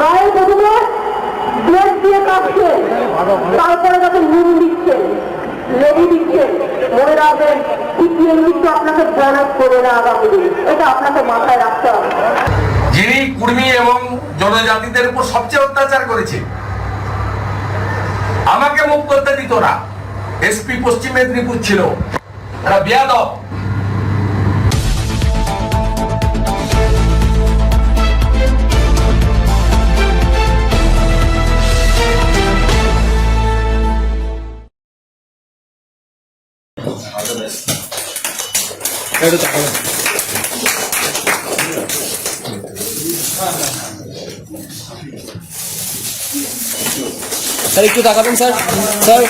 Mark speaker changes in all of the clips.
Speaker 1: গায়ে প্রথমে দিয়ে তারপরে তাকে নুন দিচ্ছেন লেবু দিচ্ছেন মনে রাখবেন কিন্তু আপনাকে করে না আগামী এটা আপনাকে মাথায় রাখতে হবে।
Speaker 2: যিনি কুর্মী এবং জনজাতিদের উপর সবচেয়ে অত্যাচার করেছে, আমাকে মুখ করতে দিত না। এসপি পশ্চিম মেদিনীপুর ছিল। তারা
Speaker 3: স্যার একটু তাকাবেন স্যার স্যার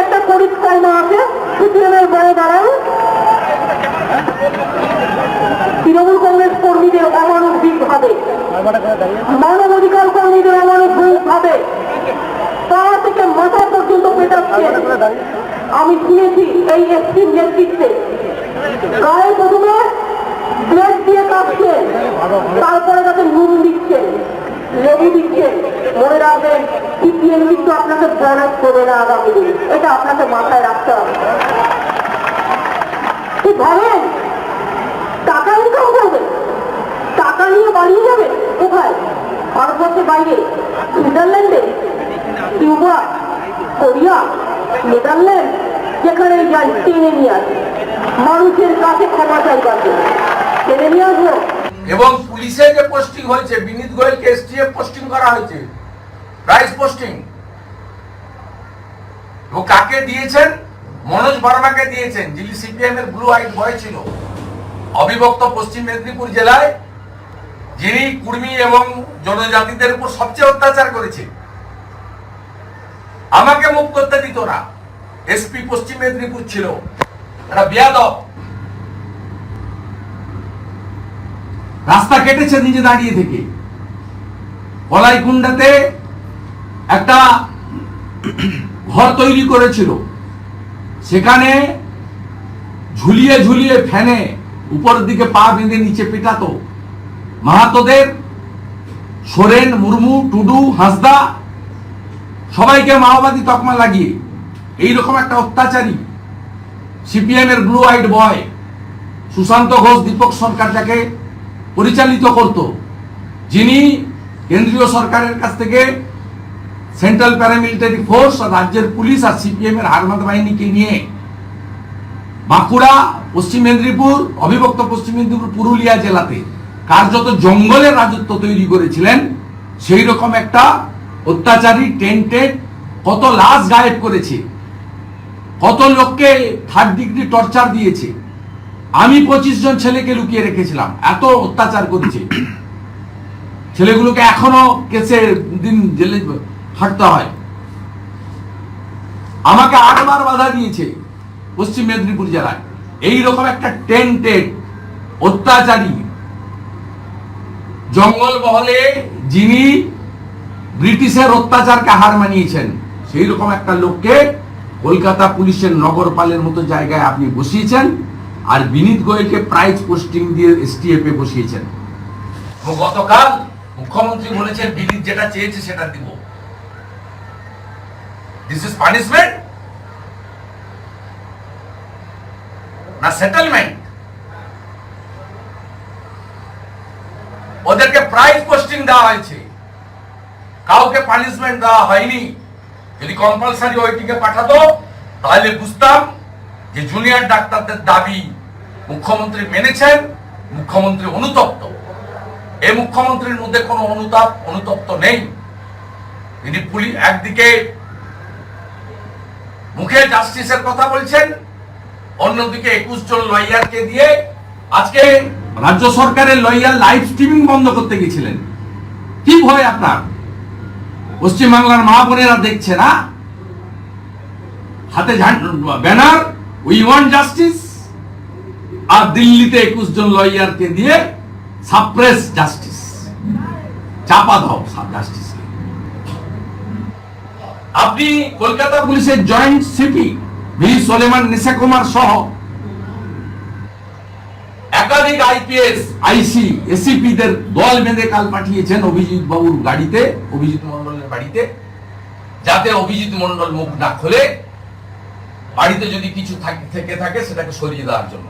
Speaker 1: একটা পরিষ্কার না আছে সিপিএমের বয়ে দাঁড়ান তৃণমূল কংগ্রেস কর্মীদের অমানবিক আমি শুনেছি এই এসপির নেতৃত্বে। গায়ে প্রথমে ব্লেড দিয়ে কাটছেন তারপরে তাকে নুন দিচ্ছেন লেবু দিচ্ছেন মনে রাখবেন, সিপিএম কিন্তু আপনাকে বোনাস করে না আগামী দিন। এটা আপনাকে মাথায় রাখতে হবে। কি ভাবেন? টাকা ইনকাম করবে? টাকা নিয়ে বাড়িয়ে যাবে? কোথায়? ভারতবর্ষের বাইরে? সুইজারল্যান্ডে? কিউবা? কোরিয়া? নেদারল্যান্ড যেখানে যাই টেনে নিয়ে আসে। মানুষের কাছে ক্ষমা চাইবার জন্য। টেনে নিয়ে আসব?
Speaker 2: এবং পুলিশে যে পোস্টিং হয়েছে, বিনীত গোয়েলকে এসটিএফ পোস্টিং করা হয়েছে। পোস্টিং ও কাকে দিয়েছেন? মনোজ বর্মাকে দিয়েছেন, যিনি সিপিএম এর ব্লু আইট বয় ছিল। অবিভক্ত পশ্চিম মেদিনীপুর জেলায় যিনি কুর্মী এবং জনজাতিদের উপর সবচেয়ে অত্যাচার করেছে। আমাকে মুখ করতে দিত না। এসপি পশ্চিম মেদিনীপুর ছিল। একটা বিয়াদব। রাস্তা কেটেছে নিজে দাঁড়িয়ে থেকে। কলাইকুণ্ডাতে একটা ঘর তৈরি করেছিল। সেখানে ঝুলিয়ে ঝুলিয়ে ফ্যানে উপরের দিকে পা বেঁধে নিচে পেটাতো। মাহাতোদের, সোরেন, মুর্মু, টুডু, হাসদা সবাইকে মাওবাদী তকমা লাগিয়ে। এইরকম একটা অত্যাচারী সিপিএম এর blue eyed boy Sushanta Ghosh, Deepak Sarkar যাকে পরিচালিত করত, যিনি কেন্দ্রীয় সরকারের কাছ থেকে সেন্ট্রাল প্যারামিলিটারি ফোর্স রাজ্যের পুলিশ আর সিপিএম এর হারমাদ বাহিনীকে নিয়ে বাঁকুড়া, পশ্চিম মেদিনীপুর, অবিভক্ত পশ্চিম মেদিনীপুর, পুরুলিয়া জেলাতে কার্যত জঙ্গলের রাজত্ব তৈরি করেছিলেন সেই রকম একটা অত্যাচারী টেন্টেড কত লাশ গায়েব করেছে। কত লোককে থার্ড ডিগ্রি টর্চার দিয়েছে। আমি পঁচিশ জন ছেলেকে লুকিয়ে রেখেছিলাম, এত অত্যাচার করেছে। ছেলেগুলোকে এখনও কেসে দিন জেলে হাঁটতে হয়। আমাকে আটবার বাধা দিয়েছে পশ্চিম মেদিনীপুর জেলায়। এই রকম একটা টেন্টেড অত্যাচারী জঙ্গল মহলে যিনি ব্রিটিশের অত্যাচারকে হার মানিয়েছেন। সেই রকম একটা লোককে কলকাতা পুলিশের নগরপালের মতো জায়গায় আপনি বসিয়েছেন আর বিনীত গোয়েলকে প্রাইজ পোস্টিং দিয়ে এসটিএফ এ বসিয়েছেন। গতকাল মুখ্যমন্ত্রী বলেছেন, বিনীত যেটা চেয়েছে সেটা দিব। দিস ইজ পানিশমেন্ট না সেটেলমেন্ট ওদেরকে প্রাইজ পোস্টিং দেওয়া হয়েছে। কাউকে পানিশমেন্ট দেওয়া হয়নি। যদি কম্পালসারি ওইটিকে পাঠাতো, তাহলে বুঝতাম যে জুনিয়র ডাক্তারদের দাবি মুখ্যমন্ত্রী মেনেছেন, মুখ্যমন্ত্রী অনুতপ্ত। এই মুখ্যমন্ত্রীর মধ্যে কোনো অনুতাপ, অনুতপ্ত নেই। তিনি পুলিশ একদিকে মুখে জাস্টিসের কথা বলছেন, অন্যদিকে একুশ জন লয়ারকে দিয়ে আজকে রাজ্য সরকারের লয়ার লাইভ স্ট্রিমিং বন্ধ করতে গেছিলেন। কি ভয় আপনার? পশ্চিমবাংলার মা বোনেরা দেখছে না? হাতে ব্যানার উই ওয়ান্ট জাস্টিস আর দিল্লিতে একুশ জন লয়ারকে দিয়ে সাপ্রেস জাস্টিস চাপা দাও জাস্টিস আপনি কলকাতা পুলিশের joint CP V Solomon Nesa Kumar সহ একাধিক আইপিএস আইসি এসিপি দের দল বেঁধে কাল পাঠিয়েছেন অভিজিৎ বাবুর গাড়িতে। অভিজিৎ বাড়িতে, যাতে অভিজিৎ মন্ডল মুখ না খোলে, বাড়িতে যদি কিছু থেকে থাকে, সেটাকে সরিয়ে দেওয়ার জন্য।